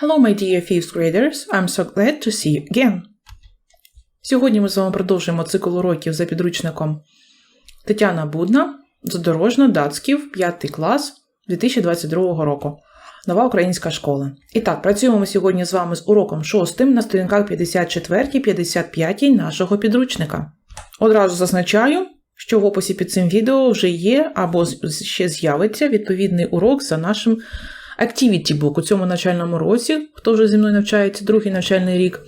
Hello, my dear fifth graders. I'm so glad to see you again. Сьогодні ми з вами продовжуємо цикл уроків за підручником Тетяна Будна, Задорожно, Дацьків, 5 клас 2022 року. Нова українська школа. І так, працюємо ми сьогодні з вами з уроком 6 на сторінках 54-55 нашого підручника. Одразу зазначаю, що в описі під цим відео вже є або ще з'явиться відповідний урок за нашим Activity Book. У цьому навчальному році, хто вже зі мною навчається, другий навчальний рік,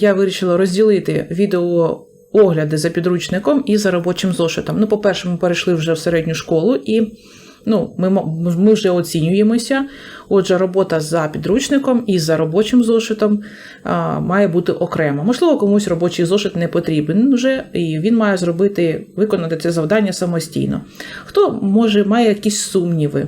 я вирішила розділити відео огляди за підручником і за робочим зошитом. Ну, по-перше, ми перейшли вже в середню школу і ну, ми, ми вже оцінюємося. Отже, робота за підручником і за робочим зошитом а, має бути окремо. Можливо, комусь робочий зошит не потрібен вже, і він має зробити, виконати це завдання самостійно. Хто може має якісь сумніви?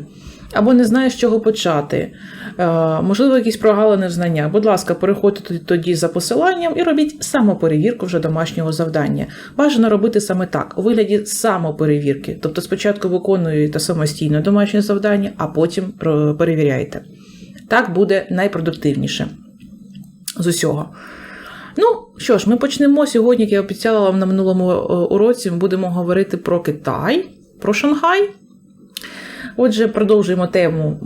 Або не знає, з чого почати, Е, можливо, якісь прогалини в знання. Будь ласка, переходьте тоді- за посиланням і робіть самоперевірку вже домашнього завдання. Бажано робити саме так, у вигляді самоперевірки. Тобто спочатку виконуєте самостійно домашнє завдання, а потім перевіряєте. Так буде найпродуктивніше з усього. Ну що ж, ми почнемо сьогодні, як я обіцяла вам на минулому е, уроці, ми будемо говорити про Китай, про Шанхай. Отже, продовжуємо тему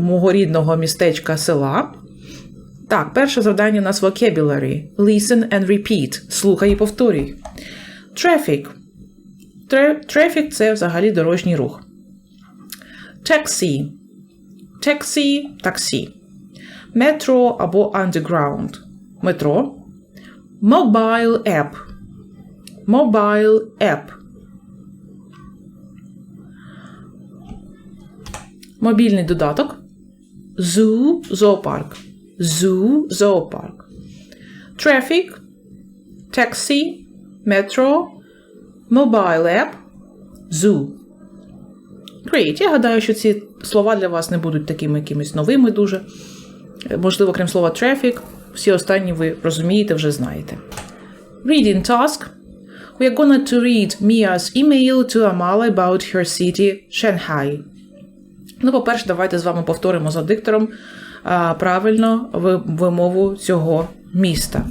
мого рідного містечка села. Так, перше завдання у нас vocabulary. Listen and repeat. Слухай і повторюй. Traffic. Traffic – це взагалі дорожній рух. Taxi. Taxi – таксі. Metro або underground. Метро. Mobile app. Mobile app. Мобільний додаток. Zoo – зоопарк. Zoo – зоопарк. Traffic. Taxi. Metro. Mobile app. Zoo. Great. Я гадаю, що ці слова для вас не будуть такими якимись новими дуже. Е, Можливо, крім слова traffic, всі останні ви розумієте, вже знаєте. Reading task. We are going to read Mia's email to Amala about her city, Shanghai. Ну, по-перше, давайте з вами повторимо за диктором а, правильно ви- вимову цього міста.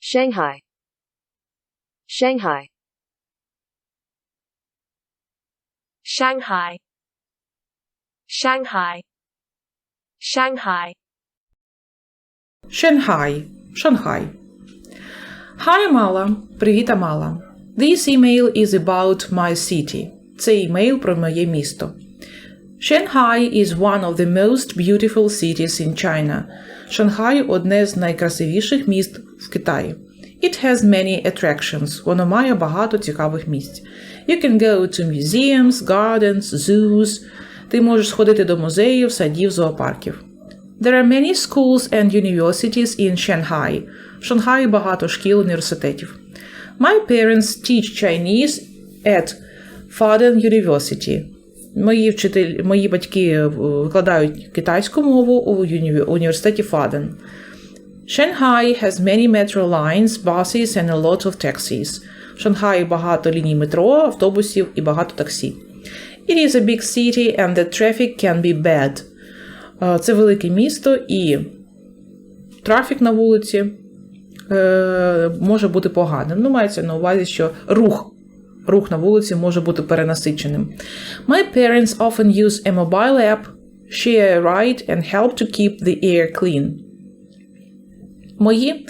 Shanghai. Shanghai. Shanghai. Shanghai. Shanghai. Шанхай. Шанхай. Hi, Amala. Привіт, Амала. This email is about my city. Це імейл про моє місто. Shanghai is one of the most beautiful cities in China. Шанхай одне з найкрасивіших міст в Китаї. It has many attractions. Воно має багато цікавих місць. You can go to museums, gardens, zoos. Ти можеш сходити до музеїв, садів, зоопарків. There are many schools and universities in Shanghai. В Шанхаї багато шкіл і університетів. My parents teach Chinese at Fadен University. Мої вчителі, мої батьки е, викладають китайську мову у університеті Фаден. Shanghai has many metro lines, buses and a lot of taxis. В Шанхаї багато ліній метро, автобусів і багато таксі. It is a big city and the traffic can be bad. Е, Це велике місто і трафік на вулиці е, може бути поганим. Ну, мається на увазі, що рух. Рух на вулиці може бути перенасиченим. My parents often use a mobile app, share a ride and help to keep the air clean. Мої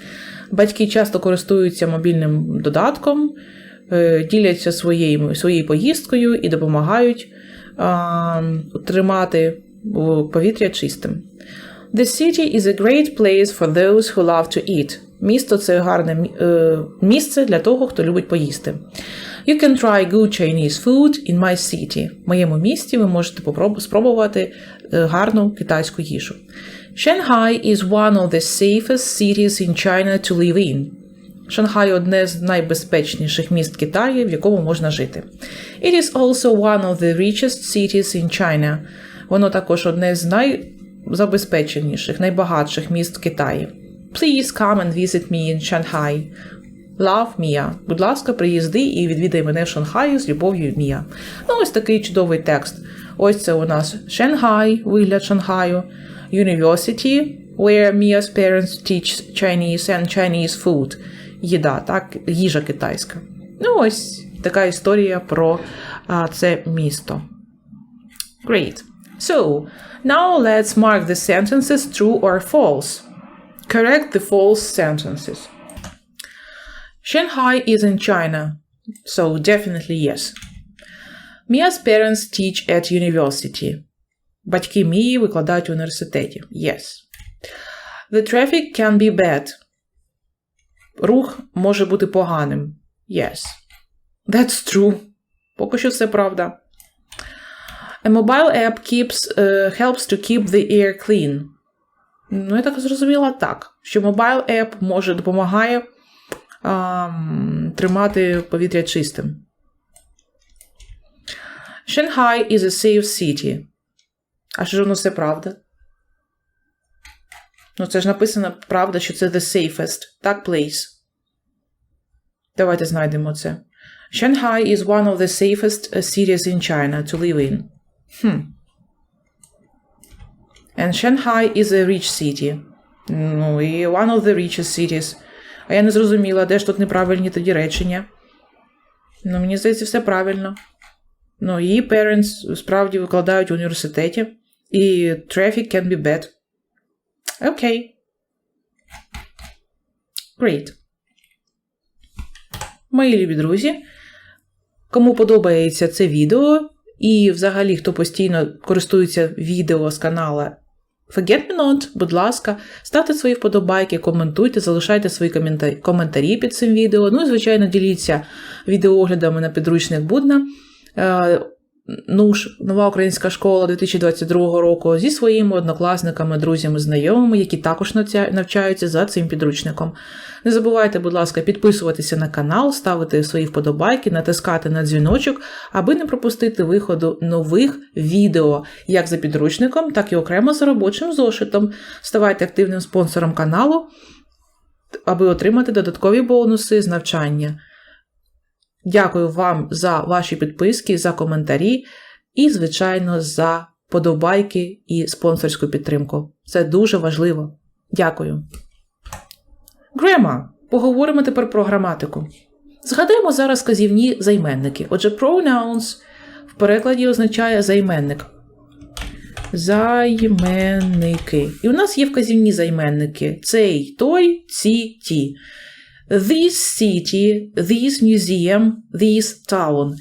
батьки часто користуються мобільним додатком, е, діляться своєю, своєю поїздкою і допомагають а, тримати повітря чистим. The city is a great place for those who love to eat. Місто це гарне е, місце для того, хто любить поїсти. You can try good Chinese food in my city. В моєму місті ви можете спробувати е, гарну китайську їжу. Shanghai is one of the safest cities in China to live in. Шанхай одне з найбезпечніших міст Китаю, в якому можна жити. It is also one of the richest cities in China. Воно також одне з найзабезпеченіших, найбагатших міст в Китаї. Please come and visit me in Shanghai. Love Mia. Будь ласка, приїзди і відвідай мене в Шанхаї з любов'ю Мія. Ну, ось такий чудовий текст. Ось це у нас Шанghай, вигляд Шанхаю, University, where Mia's parents teach Chinese and Chinese food. Їда, так, їжа китайська. Ну, ось така історія про а, це місто. Great. So, now let's mark the sentences true or false. Correct the false sentences. Shanghai is in China. So, definitely yes. Mia's parents teach at university. Батьки Мії викладають в університеті. Yes. The traffic can be bad. Рух може бути поганим. Yes. That's true. Поки що все правда. A mobile app keeps, uh, helps to keep the air clean. Ну, я так зрозуміла так, що mobile app може допомагає тримати повітря чистим. Shanghai is a safe city. А що ж воно все правда? Ну, це ж написано правда, що це the safest. Так, place. Давайте знайдемо це. Shanghai is one of the safest uh, cities in China to live in. Хм. And Shanghai is a rich city. Ну, і one of the richest cities. А я не зрозуміла, де ж тут неправильні тоді речення. Ну, мені здається, все правильно. Ну, її parents справді викладають в університеті. І traffic can be bad. Окей. Great. Мої любі друзі. Кому подобається це відео, і взагалі, хто постійно користується відео з канала Forget Me Not, будь ласка, ставте свої вподобайки, коментуйте, залишайте свої коментарі під цим відео. Ну і, звичайно, діліться відеооглядами на підручник Будна. НУШ, нова українська школа 2022 року зі своїми однокласниками, друзями, знайомими, які також навчаються за цим підручником. Не забувайте, будь ласка, підписуватися на канал, ставити свої вподобайки, натискати на дзвіночок, аби не пропустити виходу нових відео як за підручником, так і окремо за робочим зошитом. Ставайте активним спонсором каналу, аби отримати додаткові бонуси з навчання. Дякую вам за ваші підписки, за коментарі і, звичайно, за подобайки і спонсорську підтримку. Це дуже важливо. Дякую. Грема. Поговоримо тепер про граматику. Згадаємо зараз казівні займенники. Отже, pronouns в перекладі означає займенник. Займенники. І у нас є вказівні займенники: цей, той, ці, ті. This city, this museum, this town.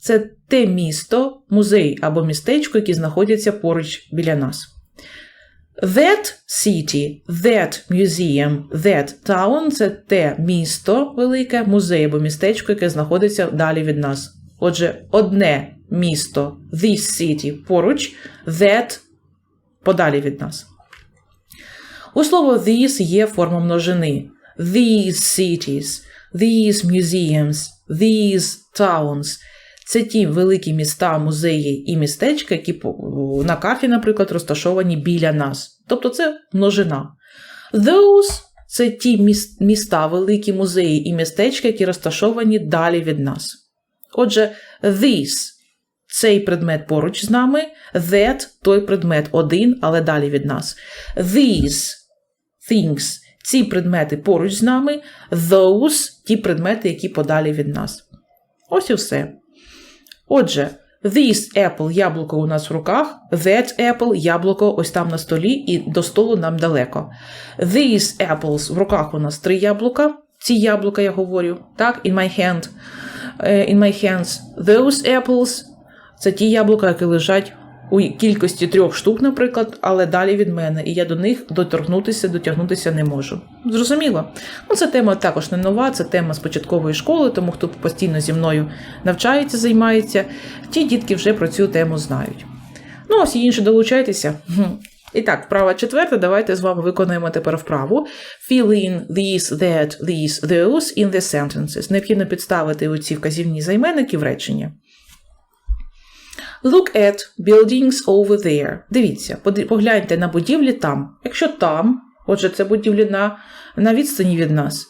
Це те місто, музей або містечко, які знаходяться поруч біля нас. That city, that museum, that town це те місто велике, музей або містечко, яке знаходиться далі від нас. Отже, одне місто, this city поруч, that подалі від нас. У слово this є форма множини. These cities, these museums, these towns. Це ті великі міста, музеї і містечка, які на карті, наприклад, розташовані біля нас. Тобто це множина. Those це ті міста, великі музеї і містечка, які розташовані далі від нас. Отже, this цей предмет поруч з нами, that той предмет один, але далі від нас. These things ці предмети поруч з нами, those ті предмети, які подалі від нас. Ось і все. Отже, this apple яблуко у нас в руках, that apple яблуко ось там на столі, і до столу нам далеко. These apples в руках у нас три яблука. Ці яблука я говорю, так, in my hand. Е, In my hands. Those apples це ті яблука, які лежать у кількості трьох штук, наприклад, але далі від мене, і я до них доторкнутися, дотягнутися не можу. Зрозуміло? Ну, ця тема також не нова, це тема з початкової школи, тому хто постійно зі мною навчається, займається, ті дітки вже про цю тему знають. Ну, а всі інші долучайтеся. І так, вправа четверта, давайте з вами виконаємо тепер вправу. Fill in these, that, these, those in the sentences. Необхідно підставити оці вказівні займенники в речення. Look at buildings over there. Дивіться, погляньте на будівлі там. Якщо там, отже, це будівлі на, на відстані від нас.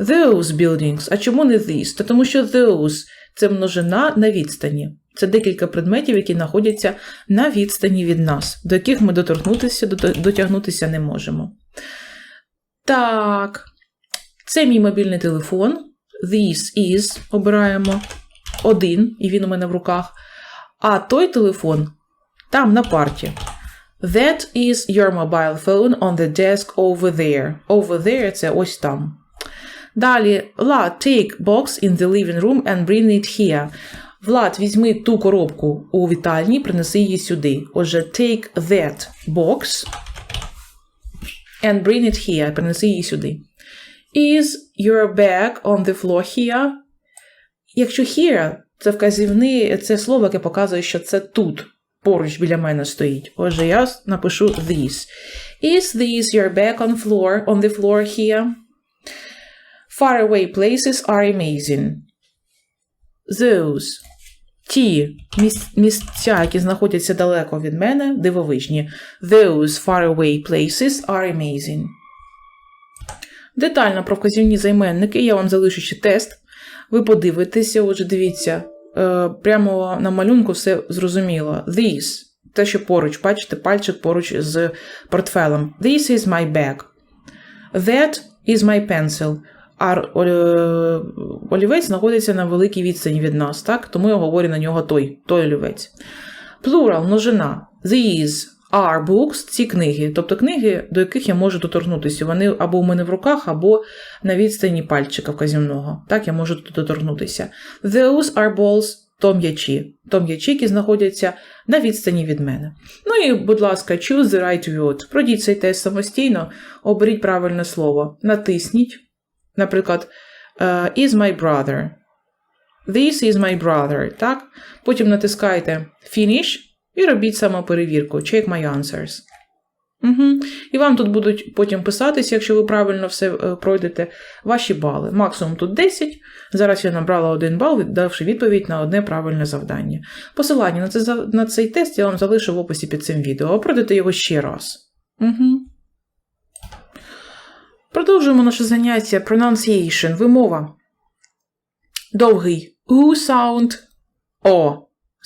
Those buildings. А чому не these? Та тому що those це множина на відстані. Це декілька предметів, які знаходяться на відстані від нас, до яких ми доторкнутися, дотягнутися не можемо. Так, це мій мобільний телефон. This is обираємо один, і він у мене в руках. А той телефон там на парті. That is your mobile phone on the desk over there. Over there це ось там. Далі, Влад, take box in the living room and bring it here. Влад, візьми ту коробку у вітальні, принеси її сюди. Отже, take that box and bring it here. Принеси її сюди. Is your bag on the floor here? Якщо here, це вказівний, це слово, яке показує, що це тут, поруч біля мене стоїть. Отже, я напишу this. Is this your bag on floor, on the floor here? Far away places are amazing. Those. Ті місця, які знаходяться далеко від мене, дивовижні. Those far away places are amazing. Детально про вказівні займенники я вам залишу ще тест. Ви подивитеся, отже, дивіться, е, прямо на малюнку все зрозуміло. This. Те, що поруч, бачите, пальчик поруч з портфелем. This is my bag. That is my pencil. А е, олівець знаходиться на великій відстані від нас, так? Тому я говорю на нього той, той олівець. Plural, множина. These are books, ці книги. Тобто книги, до яких я можу доторкнутися. Вони або у мене в руках, або на відстані пальчика вказівного. Так, я можу доторкнутися. Those are balls, то м'ячі. То м'ячі, які знаходяться на відстані від мене. Ну і, будь ласка, choose the right word. Пройдіть цей тест самостійно, оберіть правильне слово. Натисніть. Наприклад, е, is my brother. This is my brother. Так? Потім натискайте Finish і робіть самоперевірку. Check my answers. Угу. І вам тут будуть потім писатися, якщо ви правильно все е, пройдете, ваші бали. Максимум тут 10. Зараз я набрала один бал, давши відповідь на одне правильне завдання. Посилання на, це, на цей тест я вам залишу в описі під цим відео, пройдете його ще раз. Угу. Продовжуємо наше заняття pronunciation, вимова. Довгий U sound, O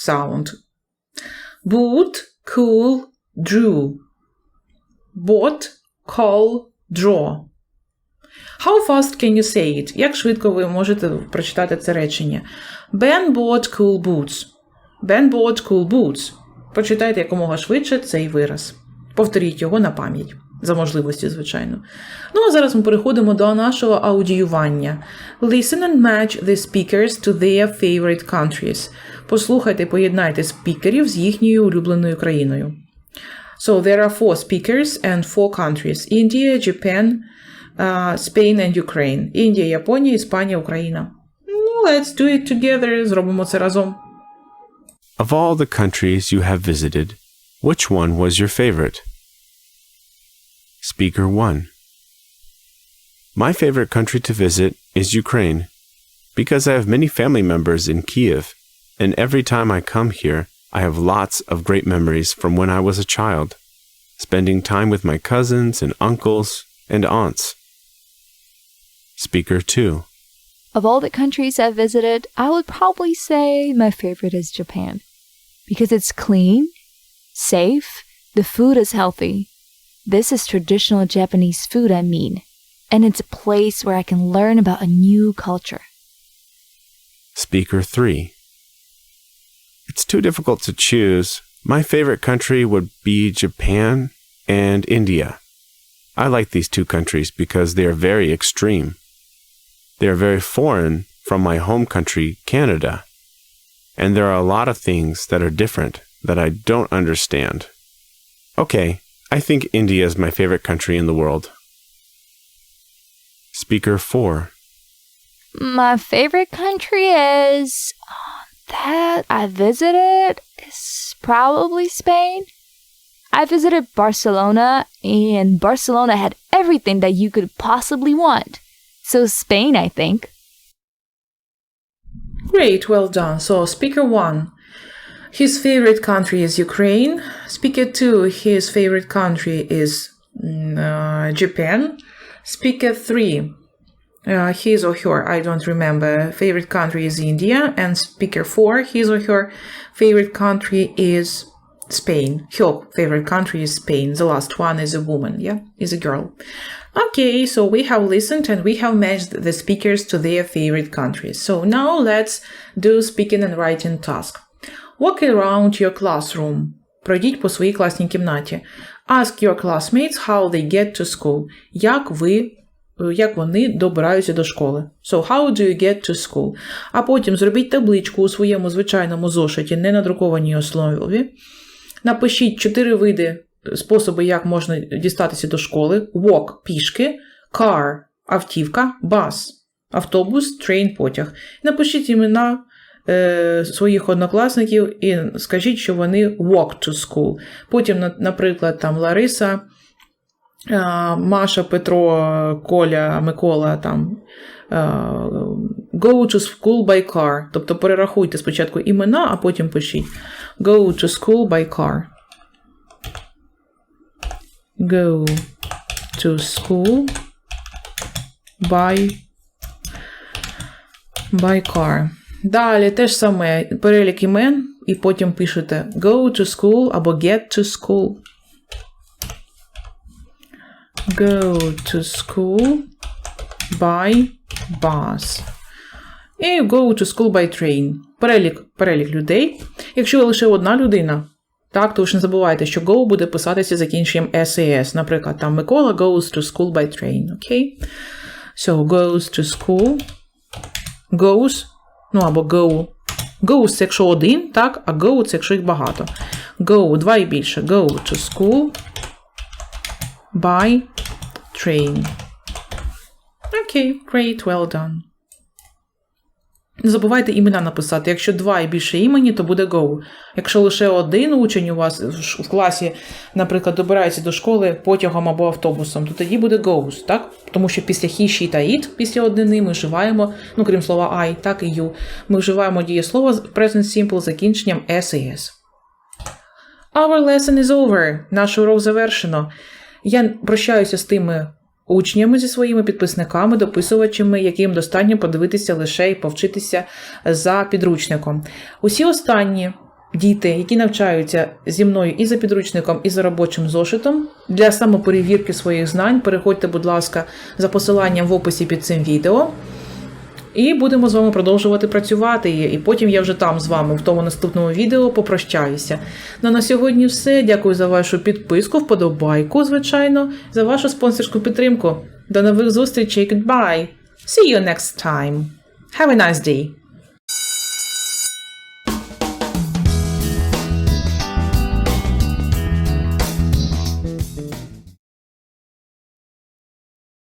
sound. Boot, cool, drew. Bought, call, draw. How fast can you say it? Як швидко ви можете прочитати це речення? Ben bought cool boots. Ben bought cool boots. Прочитайте якомога швидше цей вираз. Повторіть його на пам'ять. За можливості, звичайно. Ну а зараз ми переходимо до нашого аудіювання. Listen and match the speakers to their favorite countries. Послухайте, поєднайте спікерів з їхньою улюбленою країною. So there are four speakers and four countries: India, Japan, uh, Spain and Ukraine. Індія, Японія, Іспанія, Україна. Ну, let's do it together. Зробимо це разом. Of all the countries you have visited, which one was your favorite? Speaker 1 My favorite country to visit is Ukraine because I have many family members in Kiev, and every time I come here, I have lots of great memories from when I was a child, spending time with my cousins and uncles and aunts. Speaker 2 Of all the countries I've visited, I would probably say my favorite is Japan. Because it's clean, safe, the food is healthy. This is traditional Japanese food, I mean. And it's a place where I can learn about a new culture. Speaker 3 It's too difficult to choose. My favorite country would be Japan and India. I like these two countries because they are very extreme. They are very foreign from my home country, Canada. And there are a lot of things that are different that I don't understand. Okay, I think India is my favorite country in the world. Speaker 4 My favorite country is. That I visited is probably Spain. I visited Barcelona, and Barcelona had everything that you could possibly want. So, Spain, I think. Great, well done. So, speaker one, his favorite country is Ukraine. Speaker two, his favorite country is mm, uh, Japan. Speaker three, uh, his or her, I don't remember, favorite country is India, and speaker 4, his or her favorite country is Spain. Her favorite country is Spain. The last one is a woman, yeah, is a girl. Okay, so we have listened and we have matched the speakers to their favorite countries. So now let's do speaking and writing task. Walk around your classroom. Пройдіть по своїй класній кімнаті. Ask your classmates how they get to school. Як ви як вони добираються до школи. So, how do you get to school? А потім зробіть табличку у своєму звичайному зошиті, не надрукованій основі. Напишіть чотири види способи, як можна дістатися до школи: walk – пішки, car – автівка, bus – автобус, train – потяг. Напишіть імена е, своїх однокласників і скажіть, що вони walk to school. Потім, наприклад, там Лариса. А, Маша, Петро, Коля, Микола там go to school by car. Тобто перерахуйте спочатку імена, а потім пишіть go to school by car. Go to school by, by car. Далі те ж саме перелік імен, і потім пишете go to school або get to school. Go to school by bus. І go to school by train. Перелік, перелік людей. Якщо ви лише одна людина, так, то ж не забувайте, що go буде писатися закінченням SAS. Наприклад, там Микола goes to school by train. Окей? So, goes to school. Goes. Ну або go. Goes це якщо один, так, а go це якщо їх багато. Go, два і більше. Go to school by train. Окей, great, well done. Не забувайте імена написати. Якщо два і більше імені, то буде go. Якщо лише один учень у вас в класі, наприклад, добирається до школи потягом або автобусом, то тоді буде goes, так? Тому що після he, she та it, після однини ми вживаємо, ну крім слова I, так і you, ми вживаємо дієслово present simple з закінченням s і s. Our lesson is over. Наш урок завершено. Я прощаюся з тими учнями зі своїми підписниками, дописувачами, яким достатньо подивитися лише і повчитися за підручником. Усі останні діти, які навчаються зі мною і за підручником, і за робочим зошитом, для самоперевірки своїх знань, переходьте, будь ласка, за посиланням в описі під цим відео. І будемо з вами продовжувати працювати. І потім я вже там з вами в тому наступному відео попрощаюся. Ну на сьогодні все. Дякую за вашу підписку, вподобайку, звичайно, за вашу спонсорську підтримку. До нових зустрічей. Goodbye. See you next time. Have a nice day.